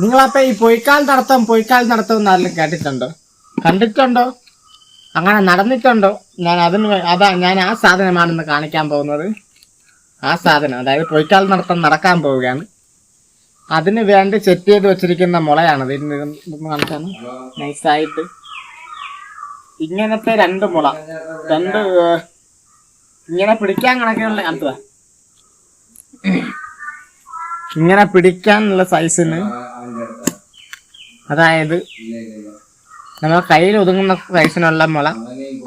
നിങ്ങളപ്പോ ഈ പൊയ്ക്കാൽ നടത്തം പൊയ്ക്കാൽ നടത്തം എന്ന് ആരെങ്കിലും കേട്ടിട്ടുണ്ടോ? കണ്ടിട്ടുണ്ടോ? അങ്ങനെ നടന്നിട്ടുണ്ടോ? ഞാൻ അതിന് അതാ ഞാൻ ആ സാധനമാണെന്ന് കാണിക്കാൻ പോകുന്നത്. ആ സാധനം അതായത് പൊയ്ക്കാൽ നടത്തം നടക്കാൻ പോവുകയാണ്. അതിന് വേണ്ടി സെറ്റ് ചെയ്ത് വെച്ചിരിക്കുന്ന മുളയാണത്. കാണിച്ചാണ് നൈസായിട്ട്. ഇങ്ങനത്തെ രണ്ട് മുള. രണ്ട് ഇങ്ങനെ പിടിക്കാൻ കണക്കുള്ള കണ്ടതാ ഇങ്ങനെ പിടിക്കാനുള്ള സൈസിന് അതായത് നമ്മൾ കയ്യിൽ ഒതുങ്ങുന്ന സൈസിനുള്ള മുള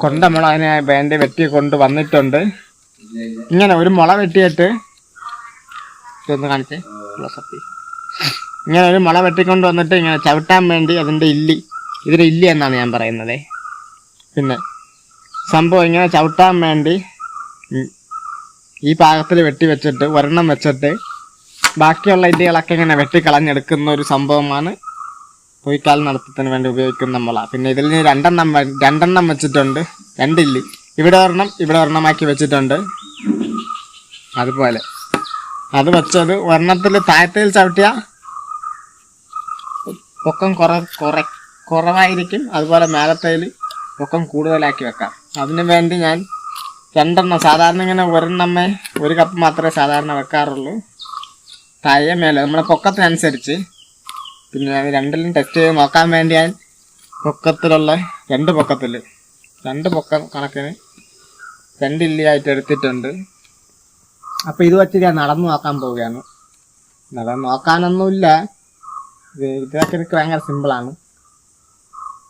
കൊണ്ട മുള അതിനെ വേണ്ടി വെട്ടി കൊണ്ട് വന്നിട്ടുണ്ട്. ഇങ്ങനെ ഒരു മുള വെട്ടിയിട്ട് ഇതൊന്ന് കാണിച്ചേ ഇങ്ങനെ ഒരു മുള വെട്ടിക്കൊണ്ട് വന്നിട്ട് ഇങ്ങനെ ചവിട്ടാൻ വേണ്ടി അതിന്റെ ഇല്ലി ഇതിന്റെ ഇല്ലി എന്നാണ് ഞാൻ പറയുന്നത്. പിന്നെ സംഭവം ഇങ്ങനെ ചവിട്ടാൻ വേണ്ടി ഈ പാകത്തിൽ വെട്ടി വെച്ചിട്ട് ഒരെണ്ണം വെച്ചിട്ട് ബാക്കിയുള്ള ഇല്ലികളൊക്കെ ഇങ്ങനെ വെട്ടിക്കളഞ്ഞെടുക്കുന്ന ഒരു സംഭവമാണ് പൊയ്ക്കാൽ നടത്തത്തിന് വേണ്ടി ഉപയോഗിക്കുന്ന മുള പിന്നെ ഇതിൽ രണ്ടെണ്ണം രണ്ടെണ്ണം വെച്ചിട്ടുണ്ട്. രണ്ടില്ലി ഇവിടെ ഒരെണ്ണം ഇവിടെ ഒരെണ്ണമാക്കി വെച്ചിട്ടുണ്ട്. അതുപോലെ. അത് വെച്ചത് ഒരെണ്ണത്തിൽ താഴത്തേൽ ചവിട്ടിയ പൊക്കം കുറ കുറ കുറവായിരിക്കും. അതുപോലെ മേലത്തേൽ പൊക്കം കൂടുതലാക്കി വെക്കാം. അതിനു വേണ്ടി ഞാൻ രണ്ടെണ്ണം സാധാരണ ഇങ്ങനെ ഒരെണ്ണമ്മേ ഒരു കപ്പ് മാത്രമേ സാധാരണ വെക്കാറുള്ളൂ. താഴെ മേലെ. നമ്മുടെ പൊക്കത്തിനനുസരിച്ച് പിന്നെ രണ്ടിലും ടെസ്റ്റ് ചെയ്ത് നോക്കാൻ വേണ്ടി ഞാൻ പൊക്കത്തിലുള്ള രണ്ട് പൊക്കത്തിൽ രണ്ട് പൊക്കം കണക്കിന് രണ്ട് ഇല്ലിയായിട്ട് എടുത്തിട്ടുണ്ട്. അപ്പോൾ ഇത് വച്ച് ഞാൻ നടന്നു നോക്കാൻ പോവുകയാണ്. നടന്ന് നോക്കാനൊന്നുമില്ല. ഇത് ഇതൊക്കെ എനിക്ക് ഭയങ്കര സിമ്പിളാണ്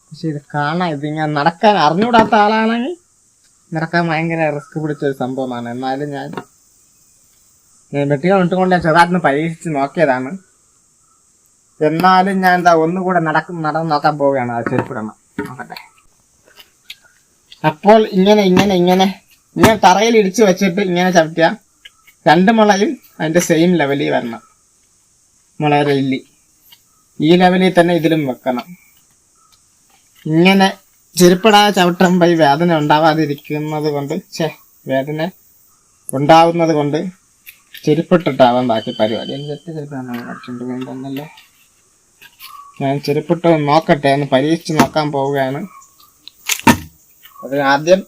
പക്ഷെ ഇത് കാണാൻ ഞാൻ നടക്കാൻ അറിഞ്ഞുകൂടാത്ത ആളാണെങ്കിൽ നടക്കാൻ ഭയങ്കര റിസ്ക് പിടിച്ച ഒരു സംഭവമാണ്. എന്നാലും ഞാൻ വെട്ടികൾ ഇട്ടുകൊണ്ട് ഞാൻ ചെറുതായിട്ടൊന്ന് പരീക്ഷിച്ച് നോക്കിയതാണ്. എന്നാലും ഞാൻ എന്താ ഒന്നുകൂടെ നടക്കും നടന്ന് നോക്കാൻ പോവുകയാണ് ആ ചെരുപ്പിടണം നോക്കട്ടെ. അപ്പോൾ ഇങ്ങനെ ഇങ്ങനെ ഇങ്ങനെ. ഇങ്ങനെ തറയിൽ ഇടിച്ച് വെച്ചിട്ട് ഇങ്ങനെ ചവിട്ടിയ രണ്ട് മുളയും അതിന്റെ സെയിം ലെവലിൽ വരണം. മുളയുടെ ഇല്ലി ഈ ലെവലിൽ തന്നെ ഇതിലും വെക്കണം. ഇങ്ങനെ ചെരുപ്പിടാതെ ചവിട്ടുമ്പോൾ ഈ വേദന ഉണ്ടാവാതിരിക്കുന്നത് കൊണ്ട് ഛേ വേദന ഉണ്ടാവുന്നത് കൊണ്ട് ചെരുപ്പിട്ടിട്ടാവാൻ ബാക്കി പരിപാടി. എനിക്ക് ചെരുപ്പാണ്? പോകുന്നല്ലോ ഞാൻ ചെരുപ്പിട്ട് നോക്കട്ടെ ഒന്ന് പരീക്ഷിച്ച് നോക്കാൻ പോവുകയാണ്. അതിനാദ്യം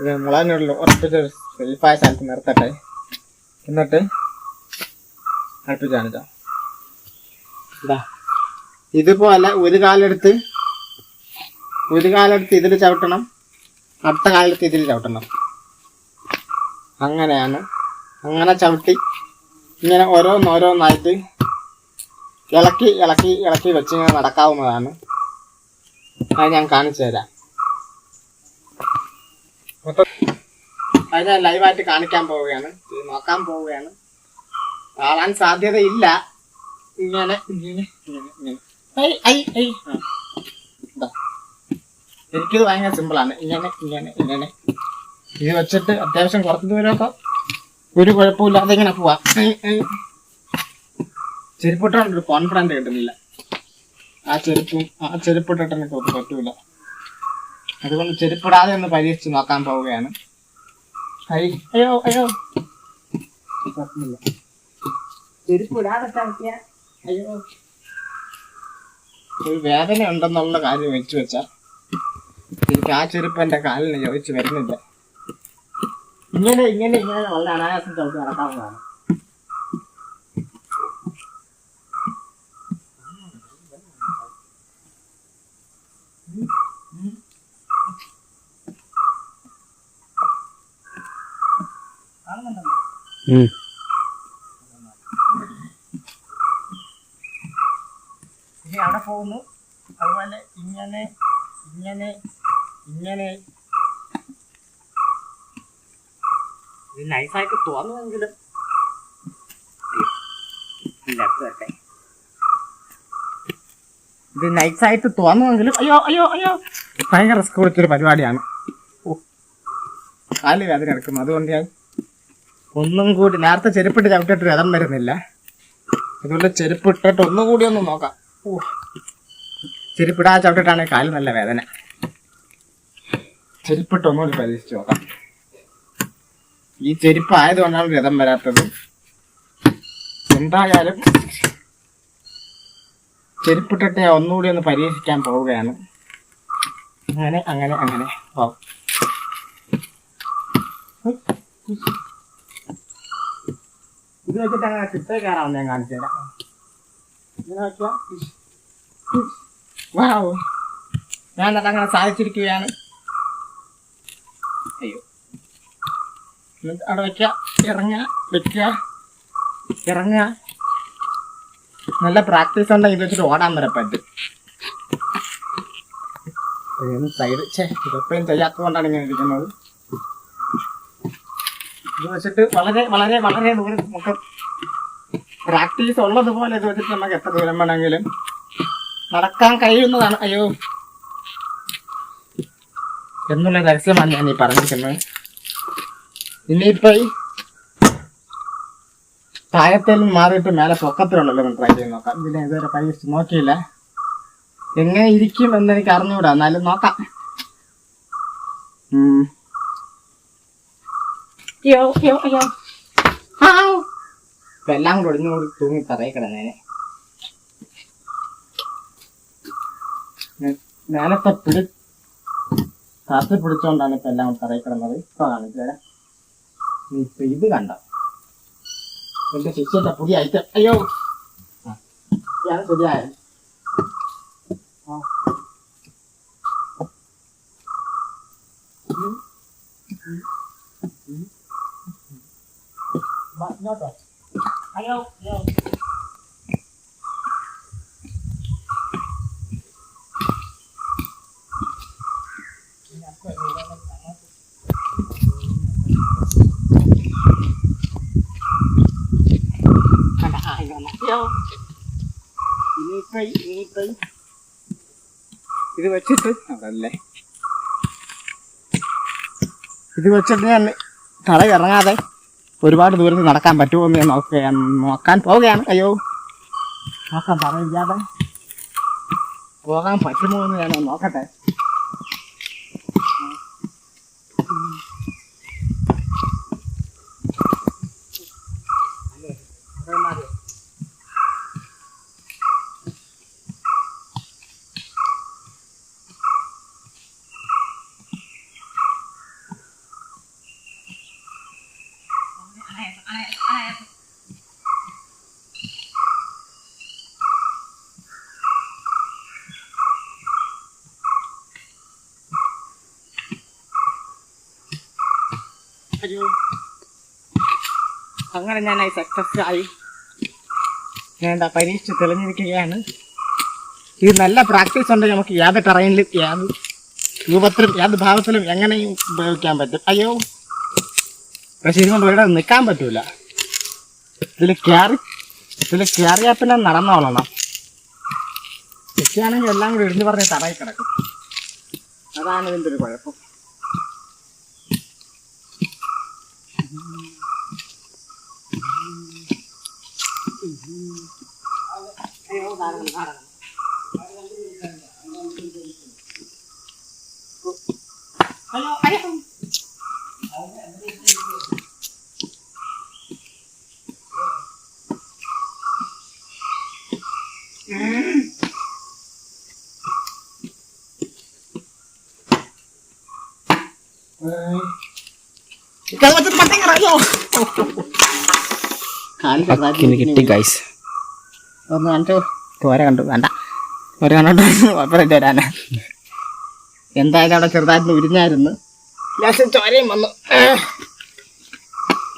ഇത് മുളകിനുള്ള ഉറപ്പിച്ചൊരു സേഫായ സ്ഥലത്ത് നിർത്തട്ടെ. എന്നിട്ട് അടുപ്പിച്ചാണ് ഇതാ. ഇതുപോലെ ഒരു കാലെടുത്ത് ഒരു കാലെടുത്ത് ഇതിൽ ചവിട്ടണം അടുത്ത കാലെടുത്ത് ഇതിൽ ചവിട്ടണം. അങ്ങനെയാണ്. അങ്ങനെ ചവിട്ടി ഇങ്ങനെ ഓരോന്നോരോന്നായിട്ട് ഇളക്കി ഇളക്കി ഇളക്കി വെച്ച് ഞാൻ നടക്കാവുന്നതാണ്. അത് ഞാൻ കാണിച്ചു തരാം. അത് ഞാൻ ലൈവായിട്ട് കാണിക്കാൻ പോവുകയാണ്. നോക്കാൻ പോവുകയാണ്. കാണാൻ സാധ്യതയില്ല. ഇങ്ങനെ ഇങ്ങനെ. എനിക്കിത് ഭയങ്കര സിമ്പിളാണ് ഇങ്ങനെ ഇങ്ങനെ ഇങ്ങനെ. ഇത് വെച്ചിട്ട് അത്യാവശ്യം കുറച്ച് ദൂരമൊക്കെ ഒരു കുഴപ്പമില്ലാതെ ഇങ്ങനെ പോവാം. ചെരുപ്പിട്ടോണ്ട് കോൺഫിഡന്റ് കിട്ടുന്നില്ല. ആ ചെരുപ്പും ആ ചെരുപ്പിട്ടിട്ടെനിക്ക് ഒന്നും പറ്റൂല. അതുകൊണ്ട് ചെരുപ്പിടാതെ ഒന്ന് പരീക്ഷിച്ച് നോക്കാൻ പോവുകയാണ്. അയ്യോ അയ്യോ. ചെരുപ്പിടാതെ ഒരു വേദന ഉണ്ടെന്നുള്ള കാര്യം വെച്ച് വെച്ചാ എനിക്ക് ആ ചെരുപ്പ് എന്റെ കാലിന് ചോദിച്ചു വരുന്നില്ല. ഇങ്ങനെ ഇങ്ങനെ ഇങ്ങനെ വളരെ അനായാസം ചവിട്ടി നടക്കാവുന്നതാണ് ഇനി അവിടെ പോകുന്നു. അതുപോലെ ഇങ്ങനെ ഇങ്ങനെ ഇങ്ങനെ. ഇത് നൈസായിട്ട് തോന്നുമെങ്കിലും. ഇല്ല, അടുത്ത് വരട്ടെ. ഇത് നൈസായിട്ട് തോന്നുമെങ്കിലും. അയ്യോ അയ്യോ അയ്യോ. ഭയങ്കര റിസ്ക് കൊടുത്തൊരു പരിപാടിയാണ്. ഓ കാൽ വേദന എടുക്കുന്നു. അതുകൊണ്ട് ഞാൻ ഒന്നും കൂടി നേരത്തെ ചെരുപ്പിട്ട് ചവിട്ടിട്ട് രഥം വരുന്നില്ല. അതുകൊണ്ട് ചെരുപ്പിട്ടിട്ട് ഒന്നും കൂടി ഒന്ന് നോക്കാം. ഓ. ചെരുപ്പിടാ ചവിട്ടിട്ടാണ് കാലിൽ നല്ല വേദന. ചെരുപ്പിട്ട് ഒന്നുകൂടി പരീക്ഷിച്ച് നോക്കാം. ഈ ചെരുപ്പ് ആയതുകൊണ്ടാണ് രഥം വരാത്തത്. എന്തായാലും ചെരുപ്പിട്ടിട്ട് ഞാൻ ഒന്നുകൂടി ഒന്ന് പരീക്ഷിക്കാൻ പോവുകയാണ്. അങ്ങനെ അങ്ങനെ അങ്ങനെ. ഓ ഇത് വെച്ചിട്ട് അങ്ങനെ ചിത്തേ കയറാമെന്ന് ഞാൻ കാണിച്ചു തരാം വാവ് ഞാൻ എന്നിട്ട് അങ്ങനെ സാധിച്ചിരിക്കുകയാണ് അയ്യോ അവിടെ വെക്കുക ഇറങ്ങുക. വെക്കുക ഇറങ്ങുക നല്ല പ്രാക്ടീസ് ഉണ്ടെങ്കിൽ ഇത് വെച്ചിട്ട് ഓടാൻ വരെ പറ്റും. സൈഡ് ചേ ഇതൊക്കെയും ചെയ്യാത്തത് കൊണ്ടാണ് ഇങ്ങനെ ഇരിക്കുന്നത്. ഇത് വെച്ചിട്ട് വളരെ വളരെ വളരെ ദൂരം നമുക്ക് പ്രാക്ടീസ് ഉള്ളതുപോലെ ഇത് വെച്ചിട്ട് നമുക്ക് എത്ര ദൂരം വേണമെങ്കിലും നടക്കാൻ കഴിയുന്നതാണ്. അയ്യോ. എന്നുള്ള രഹസ്യമാണ് ഞാൻ ഈ പറഞ്ഞിരിക്കുന്നത്. ഇനിയിപ്പോ താഴത്തിൽ മാറിയിട്ട് മേലെ പൊക്കത്തിലുണ്ടല്ലോ ഒന്ന് ട്രൈ ചെയ്ത് നോക്കാം. ഇതിനെ ഇതുവരെ പരീക്ഷിച്ച് നോക്കിയില്ല. എങ്ങനെ ഇരിക്കും എന്ന് എനിക്ക് അറിഞ്ഞുകൂടാ എന്നാലും നോക്കാം. അയ്യോ അയ്യോ അയ്യോ. എല്ലാം കൂടെ ഒടിഞ്ഞുകൂടി തൂങ്ങി തറയിൽ കിടന്നേനെ. മേലത്തെ പിടി കാത്തി പിടിച്ചോണ്ടാണ് ഇപ്പൊ എല്ലാം തറയിൽ കിടന്നത്. ഇപ്പൊ കാണിച്ചു ഇപ്പൊ ഇത് കണ്ട. എന്റെ ശിഷ്യന്റെ പുതിയ ഐറ്റം അയ്യോ. ഞാൻ ശരിയായ ഇത് വെച്ചിട്ട് അതല്ലേ. ഇത് വെച്ചിട്ട് ഞാൻ തറ ഇറങ്ങാതെ ഒരുപാട് ദൂരത്ത് നടക്കാൻ പറ്റുമോ എന്ന് ഞാൻ നോക്കുക നോക്കാൻ പോവുകയാണ്. അയ്യോ. നോക്കാൻ പറയില്ലാതെ പോകാൻ പറ്റുമോ എന്ന് ഞാൻ നോക്കട്ടെ. അയ്യോ അങ്ങനെ ഞാൻ സക്സസ് ആയി. ഞാൻ പരീക്ഷ തെളിഞ്ഞിരിക്കുകയാണ്. ഇത് നല്ല പ്രാക്ടീസ് ഉണ്ട്. നമുക്ക് ഏത് ടെറൈനിലും ഏത് രൂപത്തിലും ഏത് ഭാവത്തിലും എങ്ങനെയും ഉപയോഗിക്കാൻ പറ്റും. അയ്യോ. പക്ഷെ ഇതുകൊണ്ട് ഇവിടെ നിൽക്കാൻ പറ്റൂല. ഇതിൽ കയറി ഇതിൽ കയറിയാൽ നടന്നോളണം. നിൽക്കുകയാണെങ്കിൽ എല്ലാം കൂടി ഇടിഞ്ഞു പറഞ്ഞ് തറയിൽ കിടക്കും. അതാണ് ഇതിന്റെ ഒരു കുഴപ്പം. അയ്യോ അയ്യോ ഇക്കത് വെച്ചിട്ട് പട്ടം കറയോ കാലിന് കിട്ടി ഗൈസ് ഒന്ന് കാണിച്ചോ? തോര കണ്ടു വേണ്ട. തോര കണ്ടോണ്ട് കുഴപ്പമില്ല വരാനാ. എന്തായാലും അവിടെ ചെറുതായിട്ട് ഉരിഞ്ഞായിരുന്നു. ലാസ്റ്റ് ചോരയും വന്നു.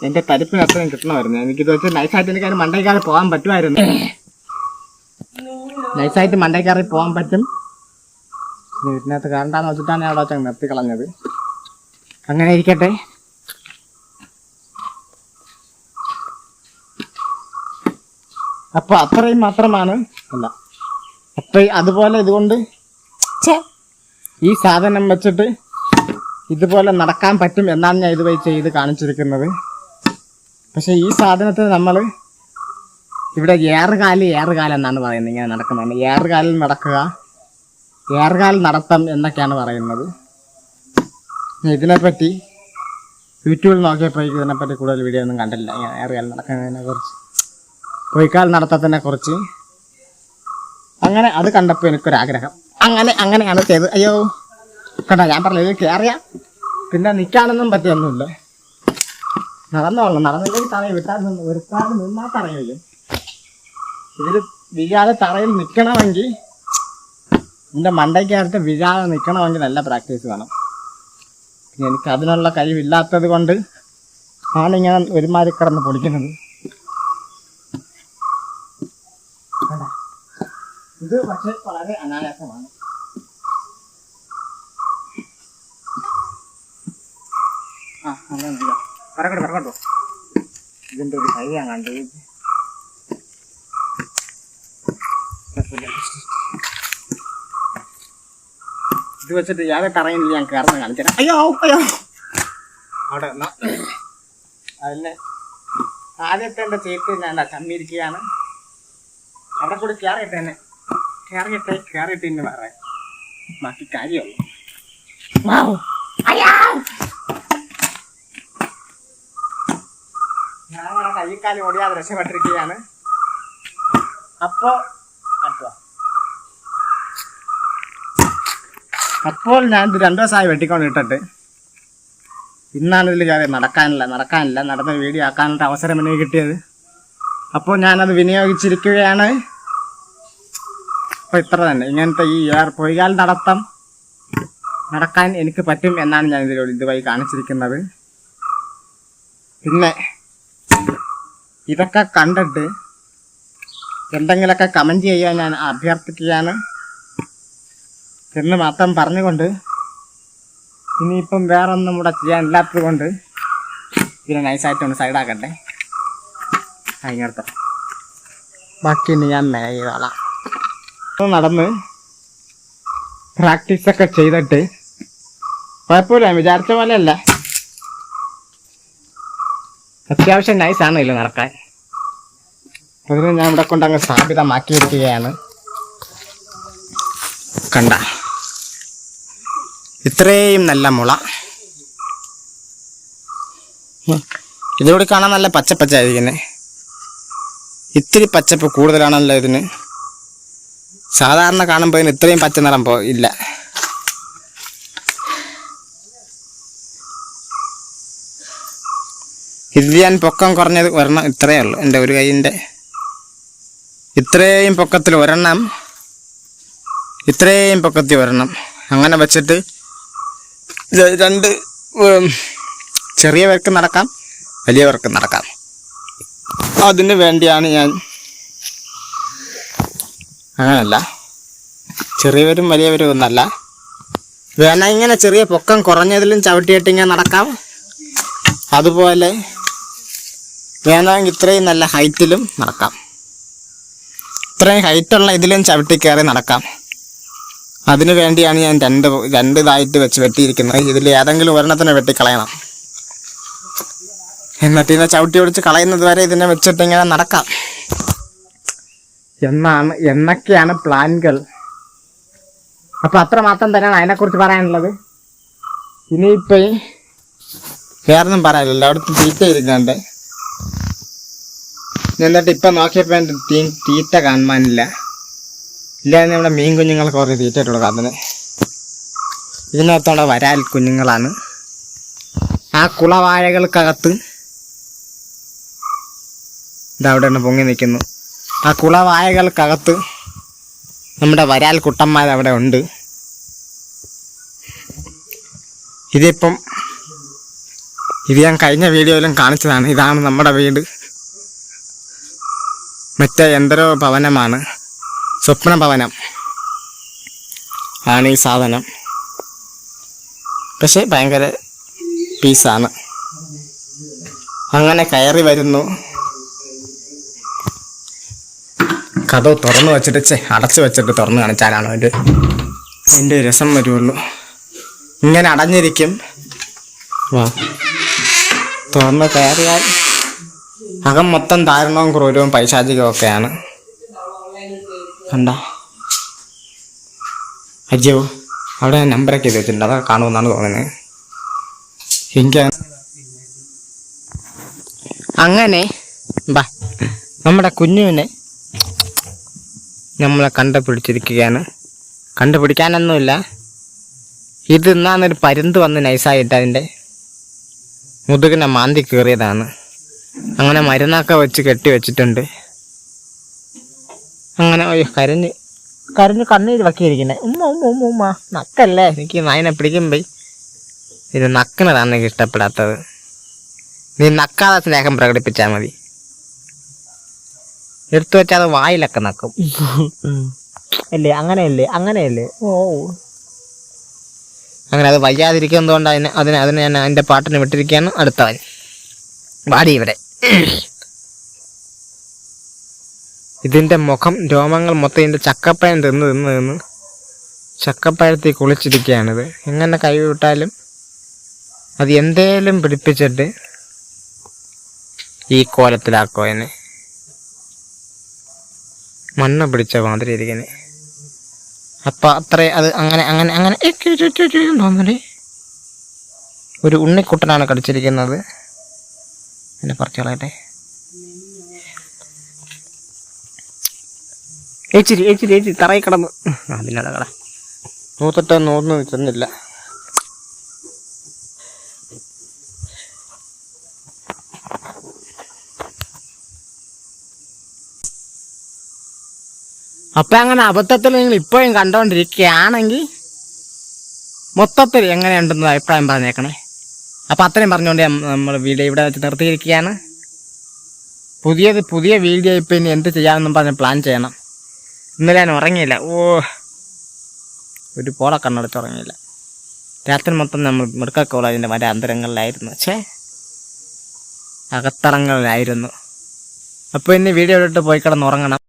എന്റെ തരിപ്പിന് അത്രയും കിട്ടണമായിരുന്നു. എനിക്കിത് വെച്ച് നൈസായിട്ട് എനിക്ക് അതിന് പോകാൻ പറ്റുമായിരുന്നു. നൈസായിട്ട് മണ്ടയ്ക്കാറി പോകാൻ പറ്റും. വീട്ടിനകത്ത് കറണ്ടാന്ന് വെച്ചിട്ടാണ് ഞാൻ അവിടെ വെച്ചാൽ നിർത്തി കളഞ്ഞത് അങ്ങനെ ഇരിക്കട്ടെ. അപ്പൊ അത്രയും മാത്രമാണ് അല്ല അതുപോലെ ഇതുകൊണ്ട് ഈ സാധനം വെച്ചിട്ട് ഇതുപോലെ നടക്കാൻ പറ്റും എന്നാണ് ഞാൻ ഇതുവഴി ചെയ്ത് കാണിച്ചിരിക്കുന്നത്. പക്ഷെ ഈ സാധനത്തിന് നമ്മൾ ഇവിടെ ഏറുകാൽ ഏറുകാലം എന്നാണ് പറയുന്നത്. ഇങ്ങനെ നടക്കുന്നത്. ഏറുകാലിൽ നടക്കുക ഏറുകാൽ നടത്തം എന്നൊക്കെയാണ് പറയുന്നത്. ഇതിനെപ്പറ്റി യൂട്യൂബിൽ നോക്കിയപ്പോഴേക്കും ഇതിനെപ്പറ്റി കൂടുതൽ വീഡിയോ ഒന്നും കണ്ടില്ല ഏറുകാൽ നടക്കുന്നതിനെ കുറിച്ച് പൊയ്ക്കാൽ തന്നെ കുറച്ച്. അങ്ങനെ അത് കണ്ടപ്പോൾ എനിക്കൊരാഗ്രഹം. അങ്ങനെ അങ്ങനെയാണ് ചെയ്ത്. അയ്യോ കണ്ട ഞാൻ പറഞ്ഞത് കയറിയാ പിന്നെ നിൽക്കാനൊന്നും പറ്റിയൊന്നുമില്ല. നടന്നോളണം. നടന്നില്ലെങ്കിൽ തറയിൽ വിട്ടാൽ നിന്ന് ഒരുപാട് നിന്നാൽ തറയില്ല ഇതിൽ വീഴാതെ തറയിൽ നിൽക്കണമെങ്കിൽ എന്റെ മണ്ടയ്ക്കകത്ത് വീഴാതെ നിൽക്കണമെങ്കിൽ നല്ല പ്രാക്ടീസ് വേണം. എനിക്ക് അതിനുള്ള കഴിവില്ലാത്തത് കൊണ്ട് ആണിങ്ങനെ ഒരുമാതിരി കിടന്ന് പൊളിക്കുന്നത്. ഇത് പക്ഷെ വളരെ അനായാസമാണ് ആ അങ്ങനെ ചെയ്യാം പറക്കട്ടെ പറക്കട്ടോ ഇതിന്റെ ഒരു കൈ കണ്ടു ഇത് വെച്ചിട്ട് യാതൊരു തറയില്ല ഞാൻ കയറുന്ന കാണിച്ചു അയ്യോ അയ്യോ അവിടെ. അതിന് ആദ്യത്തെ എന്റെ ചേത്ത് ഞാൻ ചമ്മിരിക്കുകയാണ് അവിടെ കൂടി കയറിയിട്ട് തന്നെ. കയറിയിട്ടേ കയറിയിട്ട് ഇന്ന് പറയാം ബാക്കി കാര്യമുള്ളൂ. ഞാൻ കൈക്കാലം ഓടിയാതെ രക്ഷപ്പെട്ടിരിക്കുകയാണ്. അപ്പോ അപ്പോൾ ഞാൻ ഇത് രണ്ടു ദിവസമായി വെട്ടിക്കൊണ്ട് ഇട്ടിട്ട് ഇന്നാണ് ഇതിൽ കയറി നടക്കാനില്ല നടക്കാനില്ല. നടന്ന വീഡിയോ ആക്കാനുള്ള അവസരം എനിക്ക് കിട്ടിയത്. അപ്പോൾ ഞാനത് വിനിയോഗിച്ചിരിക്കുകയാണ്. അപ്പോൾ ഇത്ര തന്നെ. ഇങ്ങനത്തെ ഈ ഏർ പൊയ്യാൽ നടത്തം നടക്കാൻ എനിക്ക് പറ്റും എന്നാണ് ഞാൻ ഇതിലൂടെ ഇതുവഴി കാണിച്ചിരിക്കുന്നത്. പിന്നെ ഇതൊക്കെ കണ്ടിട്ട് എന്തെങ്കിലുമൊക്കെ കമന്റ് ചെയ്യാൻ ഞാൻ അഭ്യർത്ഥിക്കുകയാണ്. എന്ന് മാത്രം പറഞ്ഞുകൊണ്ട് ഇനിയിപ്പം വേറെ ഒന്നും കൂടെ ചെയ്യാനില്ലാത്തത് കൊണ്ട് ഇതിനെ നൈസായിട്ടൊന്ന് സൈഡാക്കട്ടെ അതിനർത്ഥം ബാക്കി ഇനി ഞാൻ മേലെ നടന്ന് പ്രാക്ടീസൊക്കെ ചെയ്തിട്ട് കുഴപ്പമില്ല വിചാരിച്ച പോലെ അല്ല അത്യാവശ്യം നൈസാണ് ഇല്ല നടക്കാൻ. അതിന് ഞാൻ ഇവിടെ കൊണ്ട് അങ്ങ് സ്ഥാപിതമാക്കിയിരിക്കുകയാണ് കണ്ട. ഇത്രയും നല്ല മുള. ഇതിലൂടെ കാണാൻ നല്ല പച്ചപ്പച്ചായിരിക്കുന്നത് ഇത്തിരി പച്ചപ്പ് കൂടുതലാണല്ലോ ഇതിന്. സാധാരണ കാണുമ്പോൾ ഇത്രയും പച്ച നിറം പോ ഇല്ല. ഇത് ഞാൻ പൊക്കം കുറഞ്ഞത് ഒരെണ്ണം ഇത്രയേ ഉള്ളൂ എന്റെ ഒരു കൈയിന്റെ. ഇത്രയും പൊക്കത്തിൽ ഒരെണ്ണം ഇത്രയും പൊക്കത്തിൽ ഒരെണ്ണം. അങ്ങനെ വെച്ചിട്ട് രണ്ട് ചെറിയവർക്ക് നടക്കാം വലിയവർക്ക് നടക്കാം. അതിന് വേണ്ടിയാണ് ഞാൻ അങ്ങനല്ല. ചെറിയവരും വലിയവരും ഒന്നല്ല. വേണ ഇങ്ങനെ ചെറിയ പൊക്കം കുറഞ്ഞതിലും ചവിട്ടിയിട്ട് ഇങ്ങനെ നടക്കാം. അതുപോലെ വേണമെങ്കിൽ ഇത്രയും നല്ല ഹൈറ്റിലും നടക്കാം. ഇത്രയും ഹൈറ്റുള്ള ഇതിലും ചവിട്ടി കയറി നടക്കാം. അതിനു വേണ്ടിയാണ് ഞാൻ രണ്ട് രണ്ട് ഇതായിട്ട് വെച്ച് വെട്ടിയിരിക്കുന്നത്. ഇതിൽ ഏതെങ്കിലും ഒരെണ്ണത്തിനെ വെട്ടിക്കളയണം. എന്നിട്ട് ഇതിനെ ചവിട്ടി ഒടിച്ച് കളയുന്നത് വരെ ഇതിനെ വെച്ചിട്ട് ഇങ്ങനെ നടക്കാം. എന്നാണ് എന്നൊക്കെയാണ് പ്ലാനുകൾ. അപ്പൊ അത്ര മാത്രം തന്നെയാണ് അതിനെക്കുറിച്ച് പറയാനുള്ളത്. ഇനിയിപ്പോൾ വേറൊന്നും പറയാനില്ല അവിടുത്തെ തീറ്റ ഇരിക്കാണ്ട്. എന്നിട്ട് ഇപ്പൊ നോക്കിയപ്പോ എന്റെ തീ തീറ്റ കാണുവാനില്ല. ഇല്ലാതെ നമ്മുടെ മീൻ കുഞ്ഞുങ്ങൾക്ക് കുറേ തീറ്റ ഇട്ട് കൊടുക്കാം അതിന് ഇതിനകത്തോടെ വരാൽ കുഞ്ഞുങ്ങളാണ്. ആ കുളവാഴകൾക്കകത്ത് ഇതവിടെയാണ് പൊങ്ങി നിൽക്കുന്നു. ആ കുളവായകൾക്കകത്ത് നമ്മുടെ വരാൽ കുട്ടന്മാർ അവിടെ ഉണ്ട്. ഇതിപ്പം ഇത് ഞാൻ കഴിഞ്ഞ വീഡിയോയിലും കാണിച്ചതാണ്. ഇതാണ് നമ്മുടെ വീട്. മറ്റേ എന്തരോ ഭവനമാണ്. സ്വപ്ന ഭവനം. ആണ് ഈ സാധനം. പക്ഷെ ഭയങ്കര പീസാണ് അങ്ങനെ കയറി വരുന്നു. കഥ തുറന്നു വെച്ചിട്ട് ചേ അടച്ചു വെച്ചിട്ട് തുറന്നു കാണിച്ചാലാണ് എന്റെ അതിന്റെ രസം വരുള്ളൂ. ഇങ്ങനെ അടഞ്ഞിരിക്കും. വാ. തുറന്ന് കയറിയാൽ അകം മൊത്തം ദാരുണവും ക്രൂരവും പൈശാചികവും ഒക്കെയാണ് കണ്ട? അയ്യോ അവിടെ ഞാൻ നമ്പറൊക്കെ ചെയ്ത് വെച്ചിട്ടുണ്ട് അതൊക്കെ കാണുമെന്നാണ് തോന്നുന്നത്. എനിക്ക് അങ്ങനെ ബാ നമ്മുടെ കുഞ്ഞുവിനെ നമ്മളെ കണ്ടുപിടിച്ചിരിക്കുകയാണ്. കണ്ടുപിടിക്കാനൊന്നുമില്ല. ഇത് ഇന്നാന്നൊരു പരുന്ത് വന്ന് നൈസായിട്ട് അതിന്റെ മുതുകിനെ മാന്തി കയറിയതാണ് അങ്ങനെ മരുന്നൊക്കെ വെച്ച് കെട്ടി വെച്ചിട്ടുണ്ട്. അങ്ങനെ കരഞ്ഞ് കരഞ്ഞ് കണ്ണീര് വക്കിയിരിക്കുന്നത് ഉമ്മ ഉമ്മ ഉമ്മ ഉമ്മ നക്കല്ലേ? എനിക്ക് നായനെ പിടിക്കുമ്പോൾ ഇത് നക്കണതാണ് എനിക്ക് ഇഷ്ടപ്പെടാത്തത്. നീ നക്കാതെ സ്നേഹം പ്രകടിപ്പിച്ചാൽ മതി. എടുത്തു വെച്ചാൽ അത് വായിലൊക്കെ നക്കും. അല്ലേ? അങ്ങനെയല്ലേ? അങ്ങനെയല്ലേ? ഓ. അങ്ങനെ അത് വയ്യാതിരിക്കുന്നതുകൊണ്ട് അതിനെ അതിന് അതിന് ഞാൻ അതിന്റെ പാട്ടിന് വിട്ടിരിക്കുകയാണ്. അടുത്തവൻ വാടി ഇവിടെ. ഇതിന്റെ മുഖം രോമങ്ങൾ മൊത്തം ഇതിന്റെ ചക്കപ്പഴം തിന്ന് തിന്ന് തിന്ന് ചക്കപ്പഴത്തിൽ കുളിച്ചിരിക്കുകയാണിത്. എങ്ങനെ കൈവിട്ടാലും അത് എന്തേലും പിടിപ്പിച്ചിട്ട് ഈ കോലത്തിലാക്കോ എന്നെ? മണ്ണ് പിടിച്ച മാതിരി ഇരിക്കുന്നത് അപ്പം അത്ര അത് അങ്ങനെ അങ്ങനെ അങ്ങനെ. തോന്നൽ ഒരു ഉണ്ണിക്കുട്ടനാണ് കടിച്ചിരിക്കുന്നത്. എന്നെ പറിച്ചു കളയട്ടെ. ഏച്ചിരി ഏച്ചിരി ഏച്ചിരി തറയിൽ കിടന്ന്. അതിനോട് കട നൂത്തിട്ട് നൂന്ന് ചെന്നില്ല അപ്പൊ അങ്ങനെ അബദ്ധത്തിൽ നിങ്ങൾ ഇപ്പോഴും കണ്ടുകൊണ്ടിരിക്കുകയാണെങ്കിൽ മൊത്തത്തിൽ എങ്ങനെയുണ്ടെന്ന് അഭിപ്രായം പറഞ്ഞേക്കണേ. അപ്പം അത്രയും പറഞ്ഞുകൊണ്ട് നമ്മൾ വീഡിയോ ഇവിടെ വെച്ച് നിർത്തിയിരിക്കുകയാണ്. പുതിയത് പുതിയ വീഡിയോ ഇപ്പം ഇനി എന്ത് ചെയ്യാമെന്നും പറഞ്ഞ് പ്ലാൻ ചെയ്യണം. ഇന്നലെ ഞാൻ ഉറങ്ങിയില്ല. ഓ ഒരു പോള കണ്ണടച്ച് ഉറങ്ങിയില്ല. രാത്രി മൊത്തം നമ്മൾ മെഡിക്കൽ കോളേജിന്റെ മറ്റേ അന്തരങ്ങളിലായിരുന്നു. പക്ഷേ അകത്തറങ്ങളിലായിരുന്നു. അപ്പോൾ ഇനി വീഡിയോ ഇട്ട് പോയി കിടന്ന് ഉറങ്ങണം.